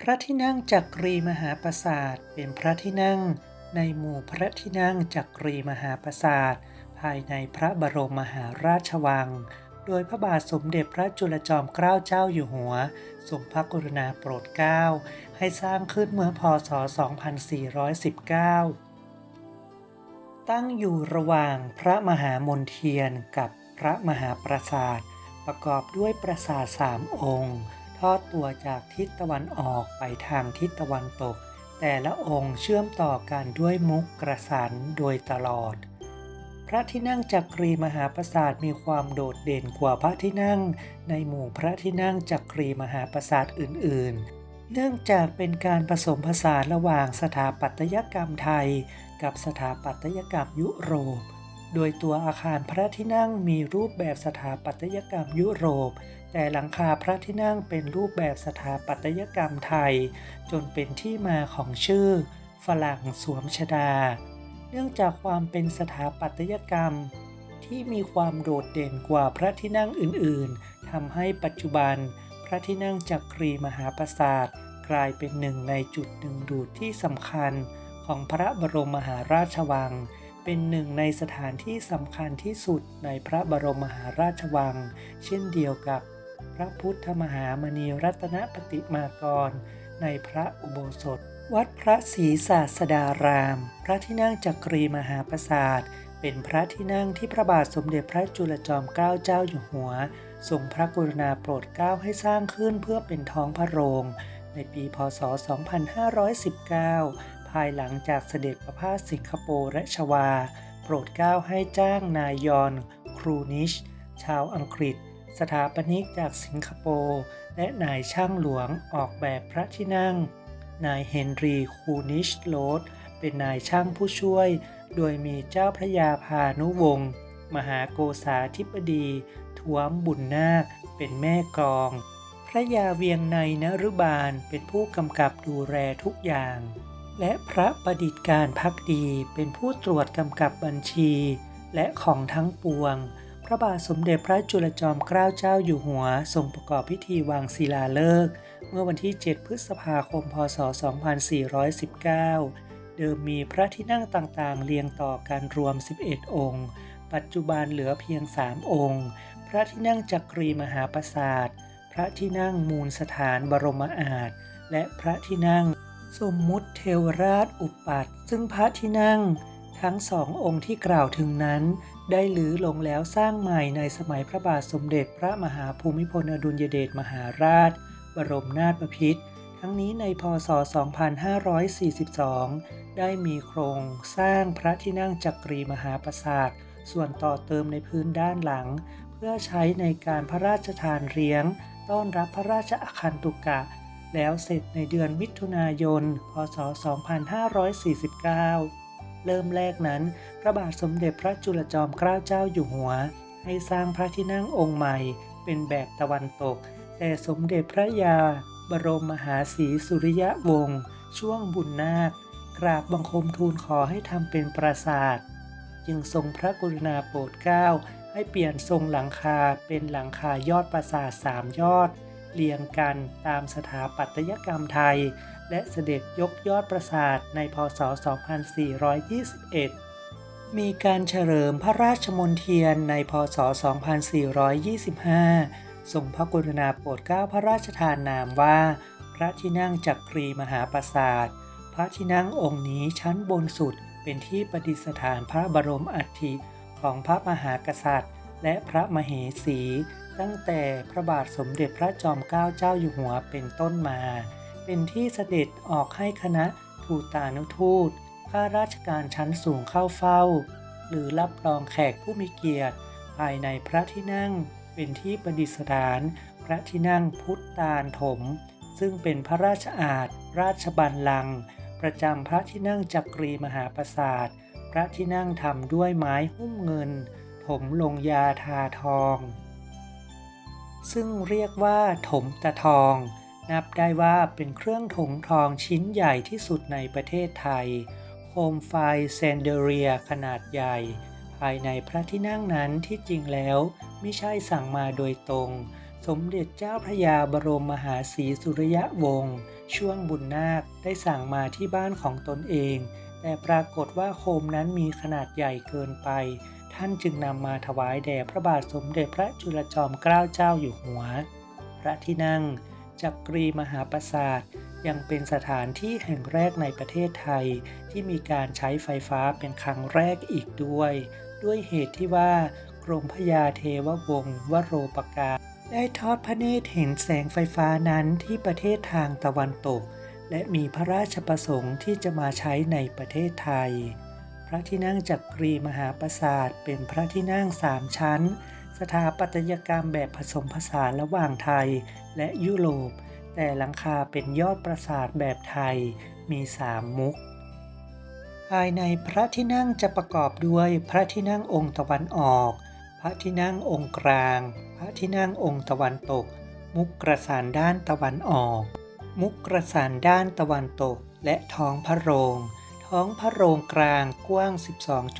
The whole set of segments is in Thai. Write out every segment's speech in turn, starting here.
พระที่นั่งจักรีมหาปราสาทเป็นพระที่นั่งในหมู่พระที่นั่งจักรีมหาปราสาทภายในพระบรมมหาราชวัง โดยพระบาทสมเด็จพระจุลจอมเกล้าเจ้าอยู่หัวทรงพระกรุณาโปรดเกล้าให้สร้างขึ้นเมื่อพศ 2419 ตั้งอยู่ระหว่างพระมหามนเทียนกับพระมหาปราสาท ประกอบด้วยปราสาทสามองค์ ทอดตัวจากทิศตะวันออกไปทางทิศตะวันตก แต่ละองค์เชื่อมต่อกันด้วยมุกกระสันโดยตลอด พระที่นั่งจักรีมหาปราสาทมีความโดดเด่นกว่าพระที่นั่ง ในหมู่พระที่นั่งจักรีมหาปราสาทอื่น ๆเนื่องจากเป็นการผสมผสานระหว่างสถาปัตยกรรมไทย กับสถาปัตยกรรมยุโรป โดยตัวอาคารพระที่นั่งมีรูปแบบสถาปัตยกรรมยุโรป แต่หลังคาพระที่นั่งเป็นรูปแบบสถาปัตยกรรมไทย จนเป็นที่มาของชื่อ ฝรั่งสวมชดา เนื่องจากความเป็นสถาปัตยกรรม ที่มีความโดดเด่นกว่าพระที่นั่งอื่นๆทำให้ปัจจุบัน พระที่นั่งจักรีมหาปราสาทกลายเป็นหนึ่งในจุดดึงดูดที่สำคัญของพระบรมมหาราชวัง เป็นหนึ่งในสถานที่สำคัญที่สุดในพระบรมมหาราชวัง เช่นเดียวกับ พระพุทธมหามณีรัตนปฏิมากร ในพระอุโบสถ วัดพระศรีศาสดาราม พระที่นั่งจักรีมหาปราสาท เป็นพระที่นั่งที่พระบาทสมเด็จพระจุลจอมเกล้าเจ้าอยู่หัว ทรงพระกรุณาโปรดเกล้าให้สร้างขึ้นเพื่อเป็นท้องพระโรง ในปีพศ 2519ภายหลังจากเสด็จประพาสสิงคโปร์และชวา โปรดเกล้าให้จ้างนายยอน ครูนิช ชาวอังกฤษ สถาปนิกจากสิงคโปร์ และนายช่างหลวงออกแบบพระที่นั่ง นายเฮนรีคูนิชโลดเป็นนายช่างผู้ช่วย โดยมีเจ้าพระยาพานุวงศ์มหาโกษาธิบดีทวมบุญนาคเป็นแม่กอง พระยาเวียงในนรุบาลเป็นผู้กำกับดูแลทุกอย่าง และพระประดิษฐ์การพักดีเป็นผู้ตรวจกำกับบัญชี และของทั้งปวง พระบาทสมเด็จพระจุลจอมเกล้าเจ้าอยู่หัวทรงประกอบพิธีวางศิลาฤกษ์เมื่อวันที่ 7 พฤษภาคม พศ 2419 เดิมมีพระที่นั่งต่างๆ เรียงต่อกันรวม 11 องค์ ปัจจุบันเหลือเพียง 3 องค์ พระที่นั่งจักรีมหาปราสาท พระที่นั่งมูลสถานบรมอาจ และพระที่นั่งสมมุติเทวราชอุปัตซึ่งพระที่นั่ง ทั้งสององค์ที่กล่าวถึงนั้น ได้หรือลงแล้วสร้างใหม่ในสมัยพระบาทสมเด็จพระมหาภูมิพลอดุลยเดชมหาราช บรมนาถบพิตรทั้งนี้ในพศ 2542 ได้มีโครงสร้างพระที่นั่งจักรีมหาปราสาท ส่วนต่อเติมในพื้นด้านหลัง เพื่อใช้ในการพระราชทานเลี้ยง ต้อนรับพระราชอาคันตุกะ แล้วเสร็จในเดือนมิถุนายน พศ 2549 เริ่มแรกนั้น พระบาทสมเด็จพระจุลจอมเกล้าเจ้าอยู่หัว ให้สร้างพระที่นั่งองค์ใหม่ เป็นแบบตะวันตก แต่สมเด็จพระยา บรมมหาศรีสุริยะวงศ์ช่วงบุญนาค กราบบังคมทูลขอให้ทำเป็นปราสาท จึงทรงพระกรุณาโปรดเกล้าให้เปลี่ยนทรงหลังคาเป็นหลังคายอดปราสาทสามยอด เรียงกันตามสถาปัตยกรรมไทย และเสด็จยกยอดปราสาทในพศ 2421 มีการเฉลิมพระราชมนเทียนในพศ 2425 ทรงพระกรุณาโปรดเกล้าพระราชทานนามว่า พระที่นั่งจักรีมหาปราสาท พระที่นั่งองค์นี้ชั้นบนสุดเป็นที่ประดิษฐานพระบรมอัฐิของพระมหากษัตริย์ และพระมเหสี ตั้งแต่พระบาทสมเด็จพระจอมเกล้าเจ้าอยู่หัวเป็นต้นมา เป็นที่เสด็จออกให้คณะทูตานุทูตข้าราชการชั้นสูงเข้าเฝ้า หรือรับรองแขกผู้มีเกียรติ ภายในพระที่นั่งเป็นที่ประดิษฐาน พระที่นั่งพุทธาลถม ซึ่งเป็นพระราชอาณราชบัลลังก์ประจำพระที่นั่งจักรีมหาปราสาท พระที่นั่งทำด้วยไม้หุ้มเงิน ถมลงยาทาทอง ซึ่งเรียกว่าถมตะทอง นับได้ว่าเป็นเครื่องถมทองชิ้นใหญ่ที่สุดในประเทศไทย โคมไฟแซนเดเรียขนาดใหญ่ ภายในพระที่นั่งนั้นที่จริงแล้วไม่ใช่สั่งมาโดยตรง สมเด็จเจ้าพระยาบรมมหาศรีสุริยะวงศ์ช่วงบุญนาคได้สั่งมาที่บ้านของตนเอง แต่ปรากฏว่าโคมนั้นมีขนาดใหญ่เกินไป ท่านจึงนำมาถวายแด่พระบาทสมเด็จพระจุลจอมเกล้าเจ้าอยู่หัว พระที่นั่งจักรีมหาปราสาทยังเป็นสถานที่แห่งแรกในประเทศไทย ที่มีการใช้ไฟฟ้าเป็นครั้งแรกอีกด้วย ด้วยเหตุที่ว่ากรมพระยาเทววงศ์วโรปกาได้ทอดพระเนตรเห็นแสงไฟฟ้านั้นที่ประเทศทางตะวันตก และมีพระราชประสงค์ที่จะมาใช้ในประเทศไทย พระที่นั่งจักรีมหาปราสาทเป็นพระที่นั่งสามชั้น สถาปัตยกรรมแบบผสมผสานระหว่างไทยและยุโรป แต่หลังคาเป็นยอดปราสาทแบบไทยมีสามมุก ภายในพระที่นั่งจะประกอบด้วยพระที่นั่งองค์ตะวันออก พระที่นั่งองค์กลาง พระที่นั่งองค์ตะวันตก มุกกระสานด้านตะวันออก มุกกระสานด้านตะวันตกและท้องพระโรง ท้องพระโรงกลางกว้าง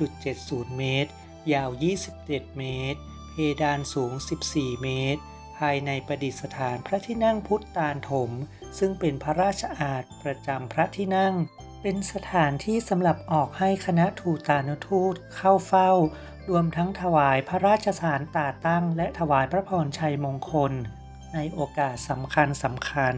12.70 เมตร ยาว 27 เมตร เพดานสูง 14 เมตร ภายในประดิษฐานพระที่นั่งพุทธตาลถม ซึ่งเป็นพระราชอาณประจำพระที่นั่ง เป็นสถานที่สำหรับออกให้คณะทูตานุทูตเข้าเฝ้า รวมทั้งถวายพระราชสารตาตั้ง และถวายพระพรชัยมงคล ในโอกาสสำคัญสำคัญ